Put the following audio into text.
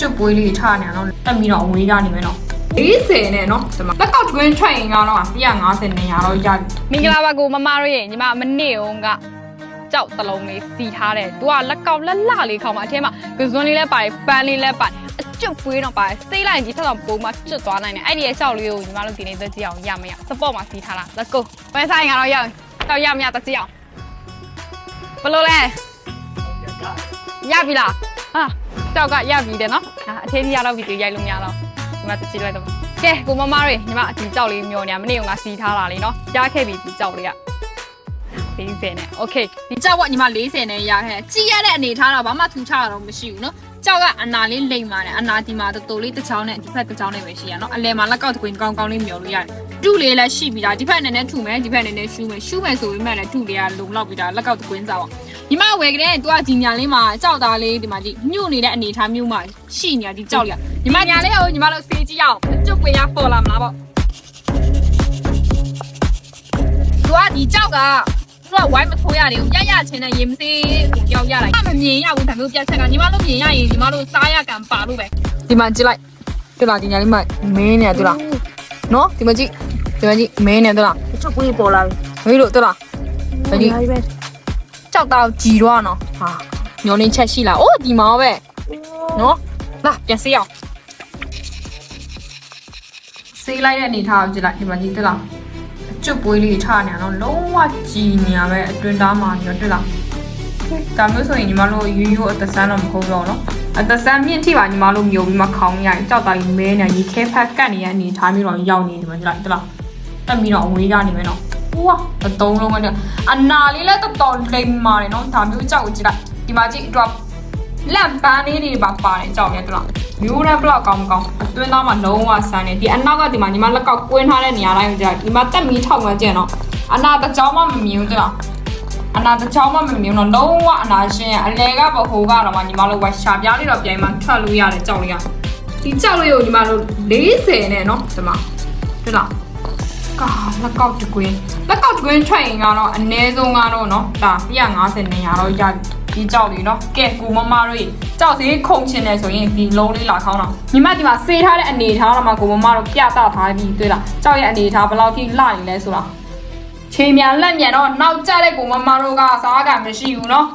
ကျွတ်ပွေးလေးထားနေတော့တက်ပြီးတော့အဝေးကနေမယ်နော်40နဲ့နော်ဒီမှာလက်ကောက်တွင်းထွက်ရင်ကတော့150နဲ့ရတော့ရပြီမင်္ဂလာပါကိုမမတို့ရဲ့ညီမမနေ့ကကြောက်တလုံးလေးစီထားတယ်။ तू ကလက်ကောက်လက်လှလေးခေါင်းမှာအထဲမှာကစွန်းလေးလည်းပါတယ်ပန်းလေးလည်းပါတယ်အကျွတ်ပွေးတော့ပါတယ်စိတ်လိုက်ကြီးထပ်တော့ပုံမှာကျွတ်သွားနိုင်တယ်အဲ့ဒီရဲ့ရှောက်လေးကိုညီမတို့ဒီနေ့သက်ကြည့်အောင်ရမရ support မှာစီထားတာ let's go ဘယ်ဆိုင်ကတော့ရအောင်တော့ရမရသက်ကြည့်အောင်ဘယ်လိုလဲရပြီလားဟာ TikTok ကရပြီတယ်နော်ဒါအထင်းကြီးရတော့ဗီဒီယိုရိုက်လို့မရတော့ဒီမှာတကြည့်လိုက်တော့ကဲကိုမမတွေညီမဒီကြောက်လေးမျောနေရမနေ့ကစီးထားတာလေနော်ကြားခဲ့ပြီဒီကြောက်လေးက40နဲ့ okay ဒီကြောက်ကညီမ40နဲ့ရခဲ့ကြည့်ရတဲ့အနေထားတော့ဘာမှထူးခြားတာတော့မရှိဘူးနော်ကြောက်ကအနာလေးလိမ်ပါတယ်အနာဒီမှာတူတူလေးတစ်ချောင်းနဲ့ဒီဖက်တစ်ချောင်းနဲ့ပဲရှိရနော်အလဲမှာလက်ကောက်တကွင်းကောင်းကောင်းလေးမျောလို့ရတယ် တူလေးလည်းရှိပြီးသားဒီဖက်နည်းနည်းထူမယ်ဒီဖက်နည်းနည်းရှူးမယ်ရှူးမယ်ဆိုပေမဲ့လည်းတူလေးကလုံလောက်ပြီးသားလက်ကောက်တစ်ကွင်းစားပါညီမဝယ်ကြတဲ့သူကဒီညာလေးမှာကြောက်သားလေးဒီမှာကြည့်ညှို့နေတဲ့အနေထားမျိုးမှာရှိနေတာဒီကြောက်လေးကညီမညာလေးကိုညီမတို့စေးကြည့်ရအောင်အကျွတ်ပွေရပေါ်လာမှာပေါ့သူကဒီကြောက်ကသူကဝိုင်းမထိုးရတယ်ရရချင်းနဲ့ရေမစေးကိုကြောက်ရလိုက်မမြင်ရဘူးဒါမျိုးပြတ်ချက်ကညီမတို့မြင်ရရင်ညီမတို့စားရကံပါလို့ပဲဒီမှာကြည့်လိုက်တွေ့လားဒီညာလေးမှာမင်းနေတွေ့လားနော်ဒီမှာကြည့် ဒီမှာကြည့်မင်းနေတွေ့လားကျွတ်ပွေးပေါ်လာပြီမေးလို့တွေ့လားဒါကြည့်ကြောက်တော့ကြည်တော့နော်ဟာညောင်းနေချက်ရှိလားအိုးဒီမှာပဲနော်လာပြန်စေးအောင်ဆေးလိုက်တဲ့အနေထားကိုကြည့်လိုက်ဒီမှာကြည့်တက်လားကျွတ်ပွေးလေးထားနေတော့လုံးဝကြည်နေရပဲအတွင်းသားမှာညတွေ့လားဒါမျိုးဆိုရင်ညီမတို့ရိုးရိုးအသက်ဆန်းတော့မဟုတ်တော့နော်အသက်ဆန်းမြင့်ထိပါညီမတို့မျိုးပြီးမှခေါင်းရရင်ကြောက်သားကြီးမဲနေရေခဲဖက်ကတ်နေရအနေထားမျိုးတော့ရောက်နေဒီမှာကြည့်လိုက်တက်လား တက်ပြီးတော့အဝေးကနေမယ်နော်ဝါအတုံးလုံးကနေအနာလေးလည်းတော်တော်လိမ်မာတယ်နော်ဒါမျိုးကြောက်ကိုကြည့်လိုက်ဒီမှာကြည့်အတွက်လက်ပန်းလေးတွေပါပါတယ်ကြောက်မြတ်တော့မျိုးရဘလောက်ကောင်းမကောင်းအတွင်းသားမှာလုံးဝဆန်းနေဒီအနောက်ကဒီမှာညီမလက်ကောက်ကွင်းထားတဲ့နေရာတိုင်းကိုကြာဒီမှာတက်မီထောက်မှကျန်တော့အနာတစ်ကြောင်းမှမမြင်ဘူးကြောက်အနာတစ်ကြောင်းမှမမြင်တော့လုံးဝအနာရှင်အလဲကဘဟိုကတော့မှညီမတို့ကရှာပြားလေးတော့ပြိုင်မှထွက်လို့ရတယ်ကြောက်လေးကဒီကြောက်လေးကိုညီမတို့40နဲ့နော်ဒီမှာတွေ့လား ကာလက်ကောက်တကွင်းလက်ကောက်တကွင်းထွက်ရင်ကတော့အနည်းဆုံးကတော့နော်ဒါ150နေရတော့ရပြီဒီကြောက်လေးနော်ကဲကိုမမတို့ကြောက်စီခုံချင်တယ်ဆိုရင်ဒီလုံးလေးလာခေါင်းတော့ညီမဒီမှာစေးထားတဲ့အနေထားတော့မှကိုမမတို့ပြတာထားပြီးတွေ့လားကြောက်ရဲ့အနေထားဘယ်လောက်ထိလှနေလဲဆိုတာ ခြေမြန်လက်မြန်တော့နောက်ကျတဲ့ကိုမမတို့ကစားကမရှိဘူးเนาะ